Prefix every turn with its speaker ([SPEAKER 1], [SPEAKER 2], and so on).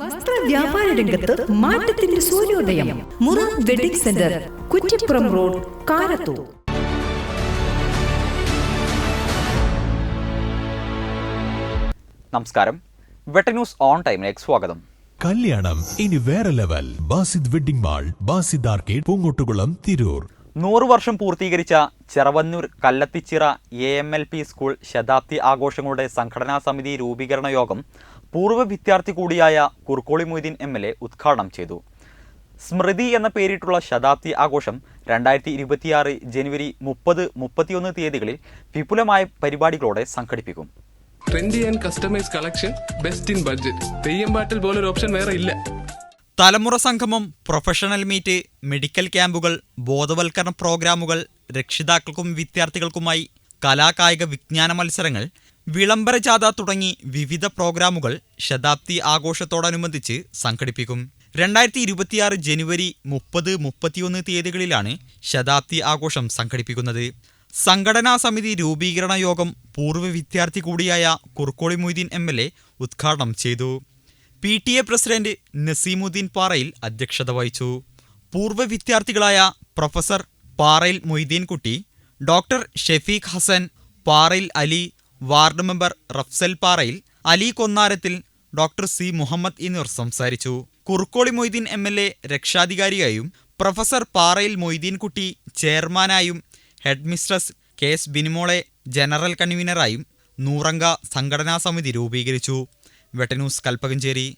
[SPEAKER 1] വസ്ത്ര വ്യാപാര രംഗത്ത് മാറ്റത്തിന്റെ സൂര്യോദയം. മുറ wedding centre Kuttippuram road Karathur.
[SPEAKER 2] നമസ്കാരം. വെട്ടന്യൂസ് ഓൺ ടൈമിലേക്ക് സ്വാഗതം.
[SPEAKER 3] കല്യാണം ഇനി വേറെ level. Basid wedding mall Basid arcade Poongottukulam Tirur.
[SPEAKER 2] നൂറ് വർഷം പൂർത്തീകരിച്ച Cheravannur Kallathichira A M L P school ശതാബ്ദി ആഘോഷങ്ങളുടെ സംഘടനാ സമിതി രൂപീകരണ യോഗം പൂർവ വിദ്യാർത്ഥി കൂടിയായ Kurkkoli Moideen M L A ഉദ്ഘാടനം ചെയ്തു. സ്മൃതി എന്ന പേരിട്ടുള്ള ശതാബ്ദി ആഘോഷം രണ്ടായിരത്തി ഇരുപത്തിയാറ് ജനുവരി മുപ്പത് മുപ്പത്തിയൊന്ന് തീയതികളിൽ വിപുലമായ പരിപാടികളോടെ സംഘടിപ്പിക്കും.
[SPEAKER 4] Trendy and customize collection best in budget പോലൊരു ഓപ്ഷൻ വേറെ ഇല്ല.
[SPEAKER 5] തലമുറ സംഗമം പ്രൊഫഷണൽ മീറ്റ് മെഡിക്കൽ ക്യാമ്പുകൾ ബോധവൽക്കരണ പ്രോഗ്രാമുകൾ രക്ഷിതാക്കൾക്കും വിദ്യാർത്ഥികൾക്കുമായി കലാകായിക വിജ്ഞാന മത്സരങ്ങൾ വിളംബര ജാഥ തുടങ്ങി വിവിധ പ്രോഗ്രാമുകൾ ശതാബ്ദി ആഘോഷത്തോടനുബന്ധിച്ച് സംഘടിപ്പിക്കും. രണ്ടായിരത്തി ഇരുപത്തിയാറ് ജനുവരി മുപ്പത് മുപ്പത്തിയൊന്ന് തീയതികളിലാണ് ശതാബ്ദി ആഘോഷം സംഘടിപ്പിക്കുന്നത്. സംഘടനാ സമിതി രൂപീകരണ യോഗം പൂർവ വിദ്യാർത്ഥി കൂടിയായ Kurkkoli Moideen M L A ഉദ്ഘാടനം ചെയ്തു. P T A president Naseemuddeen Parayil അധ്യക്ഷത വഹിച്ചു. പൂർവ വിദ്യാർത്ഥികളായ പ്രൊഫസർ പാറയിൽ മൊയ്തീൻകുട്ടി ഡോക്ടർ ഷെഫീഖ് ഹസൻ പാറയിൽ Ali ward member Rafsal Parayil Ali Konnarathil doctor C Muhammad എന്നിവർ സംസാരിച്ചു. Kurukkoli Moideen M L A രക്ഷാധികാരിയായും professor Parayil Moideenkutty ചെയർമാനായും ഹെഡ് മിസ്ട്രസ് കെ എസ് ബിനിമോളെ ജനറൽ കൺവീനറായും നൂറംഗ സംഘടനാ സമിതി രൂപീകരിച്ചു. വെട്ടന്യൂസ് കൽപ്പകഞ്ചേരി.